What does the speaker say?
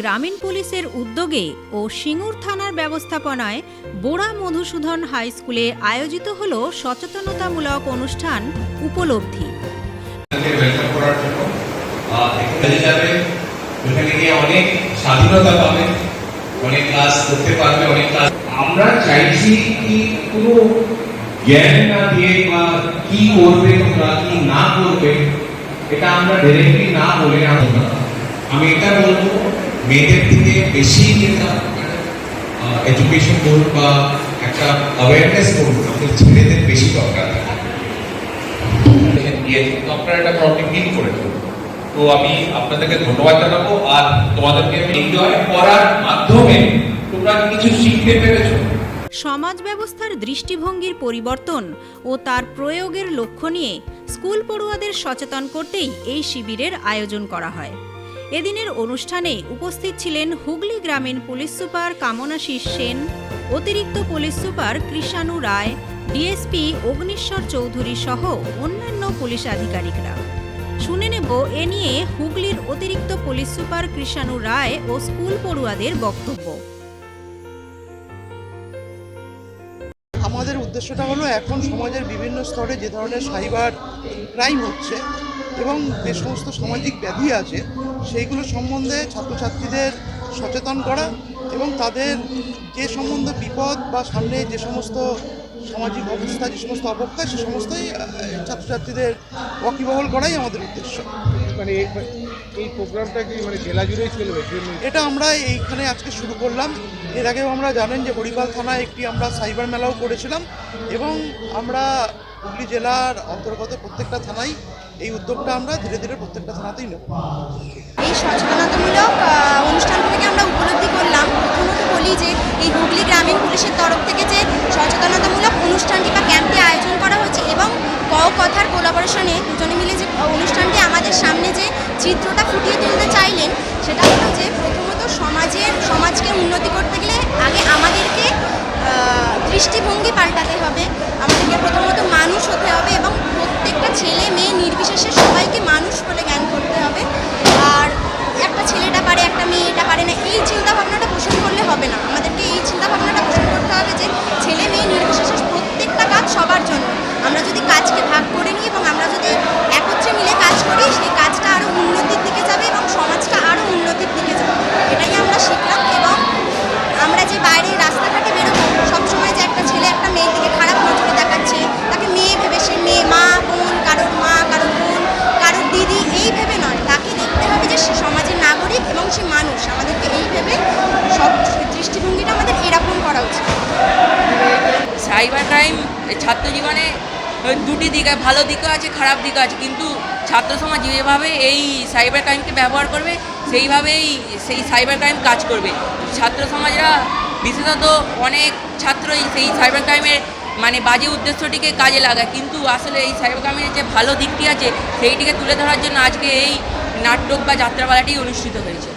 গ্রামীণ পুলিশের উদ্যোগে ও সিঙ্গুর থানার ব্যবস্থাপনায় বোড়া মধুসূদন হাই স্কুলে আয়োজিত হল সচেতনতামূলক অনুষ্ঠান উপলব্ধি। আমরা চাইছি কি কোনো জ্ঞান না দিয়ে বা কি করবে তোমরা কি না করবে, এটা আমরা ডাইরেক্টলি না বলে আমি এটা বলব মেয়েদের দিকে বেশি যেটা এডুকেশন করুন বা একটা অ্যাওয়ারনেস করুন আমাদের ছেলেদের বেশি দরকার। আপনারা এটা প্রবলেম ডিল করে তো আমি আপনাদেরকে ধন্যবাদ জানাব আর তোমাদেরকে এনজয় করার মাধ্যমে তোমরা কিছু শিখতে পেরেছ। সমাজ ব্যবস্থার দৃষ্টিভঙ্গির পরিবর্তন ও তার প্রয়োগের লক্ষ্য নিয়ে স্কুল পড়ুয়াদের সচেতন করতেই এই শিবিরের আয়োজন করা হয়। এদিনের অনুষ্ঠানে উপস্থিত ছিলেন হুগলি গ্রামীণ পুলিশ সুপার কামনাশিস সেন, অতিরিক্ত police super Krishanu Roy, DSP Agniswar Chowdhury সহ অন্যান্য পুলিশ আধিকারিকরা। শুনে নেব এ নিয়ে হুগলির অতিরিক্ত পুলিশ সুপার কৃষাণু রায় ও স্কুল পড়ুয়াদের বক্তব্য। আমাদের উদ্দেশ্যটা হলো এখন সমাজের বিভিন্ন স্তরে যে ধরনের সাইবার ক্রাইম হচ্ছে এবং যে সমস্ত সামাজিক ব্যাধি আছে সেইগুলো সম্বন্ধে ছাত্রছাত্রীদের সচেতন করা এবং তাদের যে সম্বন্ধ বিপদ বা সামনে যে সমস্ত সামাজিক অবস্থা যে সমস্ত অবক্ষয় সে সমস্তই ছাত্রছাত্রীদের ওয়াকিবহল করাই আমাদের উদ্দেশ্য। মানে এই- প্রোগ্রামটা কি মানে জেলা জুড়েই চলবে? এটা আমরা এইখানে আজকে শুরু করলাম। এর আগেও আমরা জানেন যে হরিপাল থানায় একটি আমরা সাইবার মেলাও করেছিলাম এবং আমরা হুগলি জেলার অন্তর্গত প্রত্যেকটা থানায় এই উদ্যোগটা আমরা ধীরে ধীরে প্রত্যেকটা থানাতেই নেব। এই সচেতনতামূলক অনুষ্ঠানগুলিকে আমরা উপলব্ধি করলাম। প্রথমত বলি যে, এই হুগলি গ্রামীণ পুলিশের তরফ থেকে যে সচেতনতামূলক অনুষ্ঠানটি বা ক্যাম্পটি আয়োজন করা হয়েছে এবং ক কথার কোলাবরেশনে দুজনে মিলে যে অনুষ্ঠানটি আমাদের সামনে যে চিত্রটা ফুটিয়ে তুলতে চাইলেন, সেটা হলো যে প্রথমত আমাদের এরকম করা উচিত। সাইবার ক্রাইম ছাত্র জীবনে দুটি দিক ভালো দিকও আছে, খারাপ দিকও আছে, কিন্তু ছাত্র সমাজ যেভাবে এই সাইবার ক্রাইমকে ব্যবহার করবে, সেইভাবেই সেই সাইবার ক্রাইম কাজ করবে। ছাত্র সমাজরা বিশেষত অনেক ছাত্রই সেই সাইবার ক্রাইমের মানে বাজে উদ্দেশ্যটিকে কাজে লাগায়, কিন্তু আসলে এই সাইবার ক্রাইমের যে ভালো দিকটি আছে, সেইটিকে তুলে ধরার জন্য আজকে এই নাটক বা যাত্রাপালাটি অনুষ্ঠিত হয়েছে।